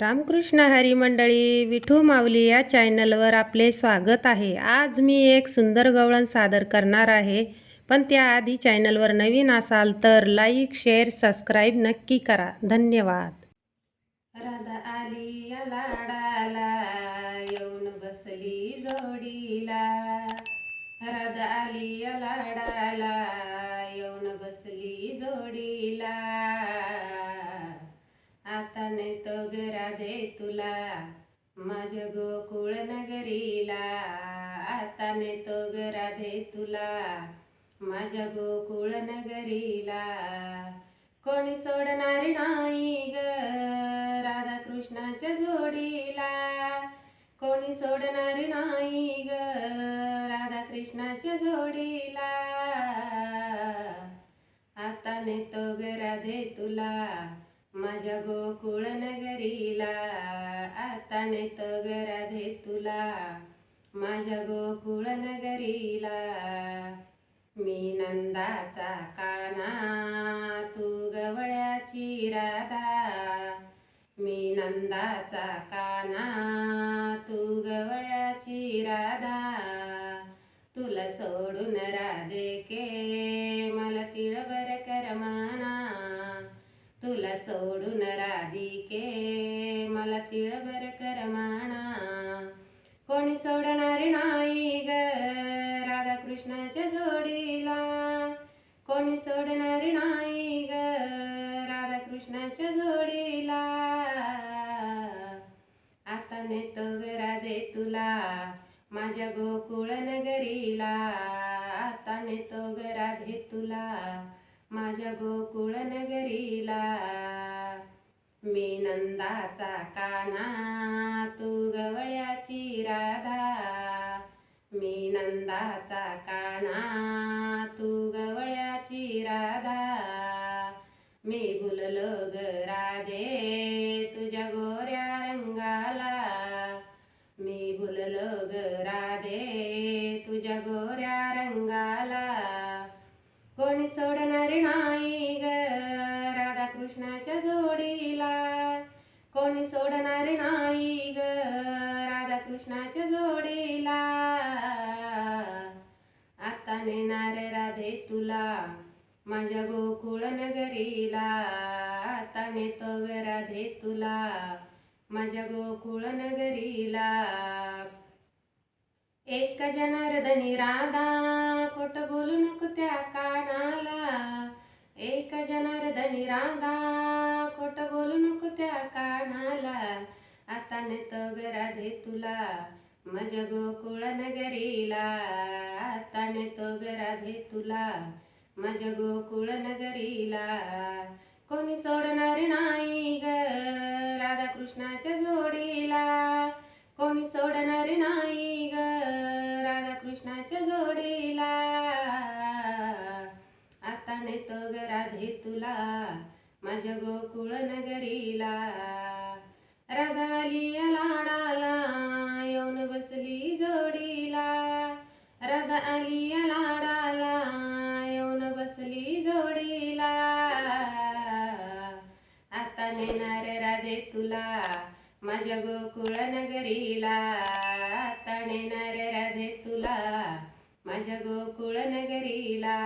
रामकृष्ण हरी मंडळी विठू माऊली या चॅनलवर आपले स्वागत आहे. आज मी एक सुंदर गवळण सादर करणार आहे. पण त्याआधी चॅनलवर नवीन असाल तर लाईक शेअर सबस्क्राईब नक्की करा. धन्यवाद. राधा आली या लाडाला येऊन बसली जोडीला. राधा आली या लाडाला नाही राधे तुला माझ्या गोकुळ नगरीला. आता नेतो तो ग राधे तुला माझ्या गोकुळ नगरीला. कोणी सोडणार नाही ग राधा कृष्णाच्या जोडीला. कोणी सोडणार नाही ग राधा कृष्णाच्या जोडीला. आता नेतो ग राधे तुला माझ्या गोकुळ नगरीला आता नेतो ग राधे तुला. माझ्या गोकुळ नगरीला मी नंदाचा काना तू गवळ्याची राधा. मी नंदाचा काना तू गवळ्याची राधा. तुला सोडून राधे के सोडून राधिके मला तिळभर करमाणा कोणी सोडणार नाही ग राधा कृष्णाच्या जोडीला. कोणी सोडणार नाही ग राधा कृष्णाच्या जोडीला. आता नेतो ग राधे तुला माझ्या गोकुळ नगरीला. आता नेतो ग राधे तुला माझ्या गोकुळ नगरीला. नंदाचा काना तू गवळ्याची राधा. मी नंदाचा काना तू गवळ्याची राधा. मी बुललो ग राधे तुझ्या गोऱ्या रंगाला. मी बुललो ग राधे तुझ्या गोऱ्या तुला माझ्या गोकुळ नगरीला. आता नेतो ग राधे तुला माझ्या गोकुळ नगरीला. एक जनार्दनी राधा खोट बोलू नको त्या कानाला. एक जनार्दनी राधा खोट बोलू नको त्या कानाला. आता नेतो ग राधे तुला माझ्या गोकुळ नगरीला. आता तो गराधे राधे तुला माझ्या गोकुळ नगरीला कोणी सोडणार नाही ग राधा कृष्णाच्या जोडीला. कोणी सोडणार नाही ग राधा कृष्णाच्या जोडीला. आता नेतो ग राधे तुला माझ्या गोकुळ नगरीला राधा आली लाडाला. नेणार राधे तुला. माझ्या गोकुळ नगरीला आता नेणार राधे तुला. माझ्या गोकुळ नगरीला